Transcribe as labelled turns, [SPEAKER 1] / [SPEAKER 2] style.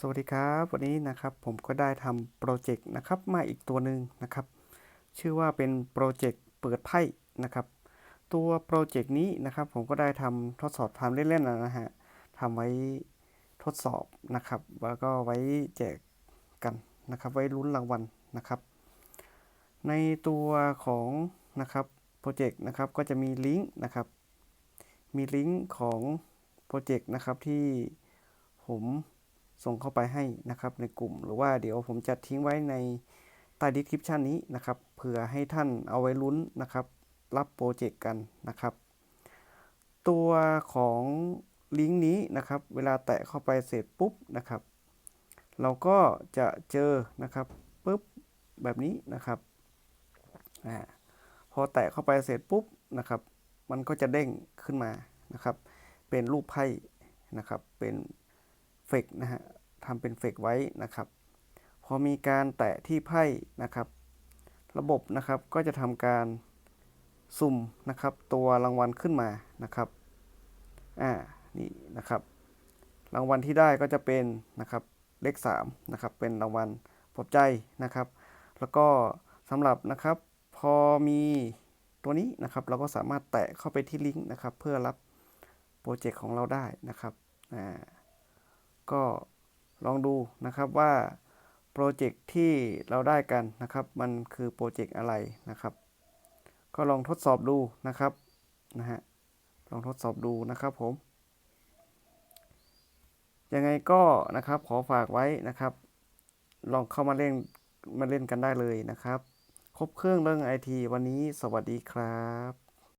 [SPEAKER 1] สวัสดีครับวันนี้นะครับผมก็ได้ทำโปรเจกต์นะครับมาอีกตัวหนึ่งนะครับ ชื่อว่าเป็นโปรเจกต์เปิดไพ่นะครับ ตัวโปรเจกต์นี้นะครับผมก็ได้ทำทดสอบทำเล่นๆนะฮะทำไว้ทดสอบนะครับ แล้วก็ไว้แจกกันนะครับ ไว้ลุ้นรางวัลนะครับ ในตัวของนะครับโปรเจกต์นะครับก็จะมีลิงก์นะครับ มีลิงก์ของโปรเจกต์นะครับที่ผม ส่งเข้าไปให้นะครับในกลุ่ม หรือว่าเดี๋ยวผมจะทิ้งไว้ในใต้ดีคริปชันนี้นะครับเผื่อให้ท่านเอาไว้ลุ้นนะครับ รับโปรเจกต์กันนะครับ ตัวของลิงก์นี้นะครับ เวลาแตะเข้าไปเสร็จปุ๊บนะครับ เราก็จะเจอนะครับปุ๊บแบบนี้นะครับอาพอแตะเข้าไปเสร็จปุ๊บนะครับ มันก็จะเด้งขึ้นมานะครับ เป็นรูปไพ่นะครับ เป็น เฟกนะฮะทำเป็นเฟกไว้นะครับ พอมีการแตะที่ไพ่นะครับ ระบบนะครับก็จะทำการสุ่มนะครับ ตัวรางวัลขึ้นมานะครับอ่านี่นะครับ รางวัลที่ได้ก็จะเป็นนะครับเลข3นะครับเป็นรางวัลปลอบใจนะครับ แล้วก็สำหรับนะครับพอมีตัวนี้นะครับ เราก็สามารถแตะเข้าไปที่ลิงก์นะครับ เพื่อรับโปรเจกต์ของเราได้นะครับอ่า ก็ลองดูนะครับว่าโปรเจกต์ที่เราได้กันนะครับ มันคือโปรเจกต์อะไรนะครับ ก็ลองทดสอบดูนะครับนะฮะลองทดสอบดูนะครับผมยังไงก็นะครับขอฝากไว้นะครับ ลองเข้ามาเล่นมาเล่นกันได้เลยนะครับ ครบเครื่องเรื่องไอทีวันนี้สวัสดีครับ